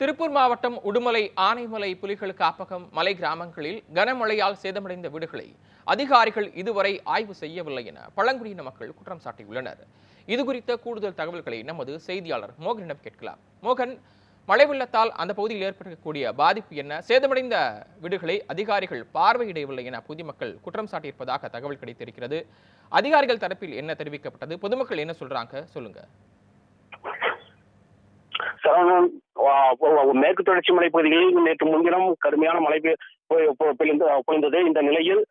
திருப்பூர் மாவட்டம் உடுமலை ஆனைமலை புலிகள் காப்பகம் மலை கிராமங்களில் கனமழையால் சேதமடைந்த வீடுகளை அதிகாரிகள் இதுவரை ஆய்வு செய்யவில்லை என பழங்குடியின மக்கள் குற்றம் சாட்டியுள்ளனர். இது குறித்த கூடுதல் தகவல்களை நமது செய்தியாளர் மோகனிடம் கேட்கலாம். மோகன் மழை வெள்ளத்தால் அந்த பகுதியில் ஏற்படக்கூடிய பாதிப்பு என்ன? சேதமடைந்த வீடுகளை அதிகாரிகள் பார்வையிடவில்லை என பொதுமக்கள் குற்றம் சாட்டியிருப்பதாக தகவல் கிடைத்திருக்கிறது. அதிகாரிகள் தரப்பில் என்ன தெரிவிக்கப்பட்டது? பொதுமக்கள் என்ன சொல்றாங்க? சொல்லுங்க. மேற்கு தொடர்ச்சி மலை பகுதிகளில் நேற்று முன்தினம் கடுமையான மழை பெய்ந்து பொழிந்தது. இந்த நிலையில்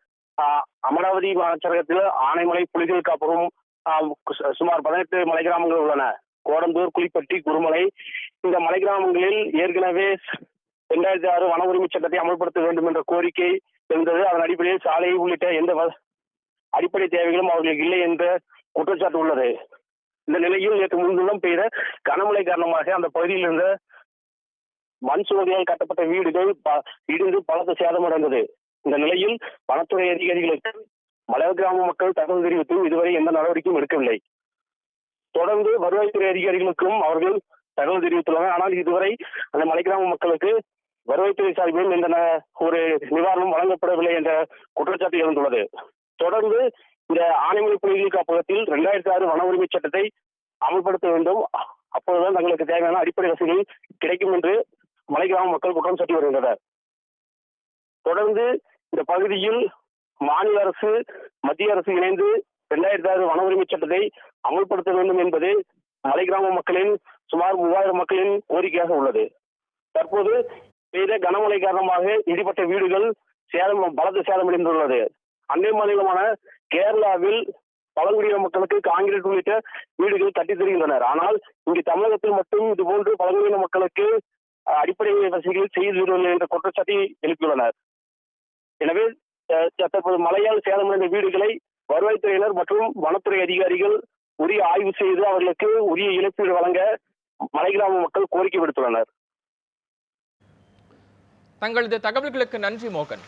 அமராவதி வனச்சரகத்தில் ஆனைமலை புலிகள் காப்பகம் சுமார் பதினெட்டு மலை கிராமங்கள் உள்ளன. கோடம்பூர் குளிப்பட்டி குருமலை. இந்த மலை கிராமங்களில் ஏற்கனவே இரண்டாயிரத்தி ஆறு வன உரிமை சட்டத்தை அமல்படுத்த வேண்டும் என்ற கோரிக்கை இருந்தது. அதன் அடிப்படையில் சாலை உள்ளிட்ட எந்த வ- அடிப்படை தேவைகளும் அவர்களுக்கு இல்லை என்ற குற்றச்சாட்டு உள்ளது. இந்த நிலையில் நேற்று முன்தினம் பெய்த கனமழை காரணமாக அந்த பகுதியில் இருந்த மண் சுவடியால் கட்டப்பட்ட வீடுகள் ப- இடிந்து பலத்த சேதமடைந்தது இந்த நிலையில் வனத்துறை அதிகாரிகளுக்கு மலை கிராம மக்கள் தகவல் தெரிவித்து இதுவரை எந்த நடவடிக்கையும் எடுக்கவில்லை. தொடர்ந்து வருவாய்த்துறை அதிகாரிகளுக்கும் அவர்கள் தகவல் தெரிவித்துள்ளனர். ஆனால் இதுவரை அந்த மலை கிராம மக்களுக்கு வருவாய்த்துறை சார்பில் இந்த ந- ஒரு நிவாரணம் வழங்கப்படவில்லை என்ற குற்றச்சாட்டு எழுந்துள்ளது. தொடர்ந்து இந்த ஆனைமலை புலிகள் காப்பகத்தில் இரண்டாயிரத்தி ஆறு வன உரிமை சட்டத்தை அமல்படுத்த வேண்டும். அப்போதுதான் தங்களுக்கு தேவையான அடிப்படை வசதிகள் கிடைக்கும் என்று மலை கிராம மக்கள் குற்றம் சாட்டி வருகின்றனர். தொடர்ந்து இந்த பகுதியில் மாநில அரசு மத்திய அரசு இணைந்து இரண்டாயிரத்தி ஆறு வன உரிமை சட்டத்தை அமல்படுத்த வேண்டும் என்பது மலை கிராம மக்களின் சுமார் மூவாயிரம் மக்களின் கோரிக்கையாக உள்ளது. தற்போது பெய்த கனமழை காரணமாக இடிபட்ட வீடுகள் சேதம் பலத்த சேதமடைந்துள்ளது அண்டை மாநிலமான கேரளாவில் பழங்குடியின மக்களுக்கு காங்கிரீட் உள்ளிட்ட வீடுகள் கட்டித் தருகின்றனர். ஆனால் இங்கு தமிழகத்தில் மட்டும் இதுபோன்று பழங்குடியின மக்களுக்கு அடிப்படை வசதிகள் செய்து என்ற குற்றச்சாட்டை எழுப்பியுள்ளனர் எனவே தற்போது மழையால் சேதமடைந்த வீடுகளை வருவாய்த்துறையினர் மற்றும் வனத்துறை அதிகாரிகள் உரிய ஆய்வு செய்து அவர்களுக்கு உரிய இழப்பீடு வழங்க மலை கிராம மக்கள் கோரிக்கை விடுத்துள்ளனர். தங்களது தகவல்களுக்கு நன்றி மோகன்.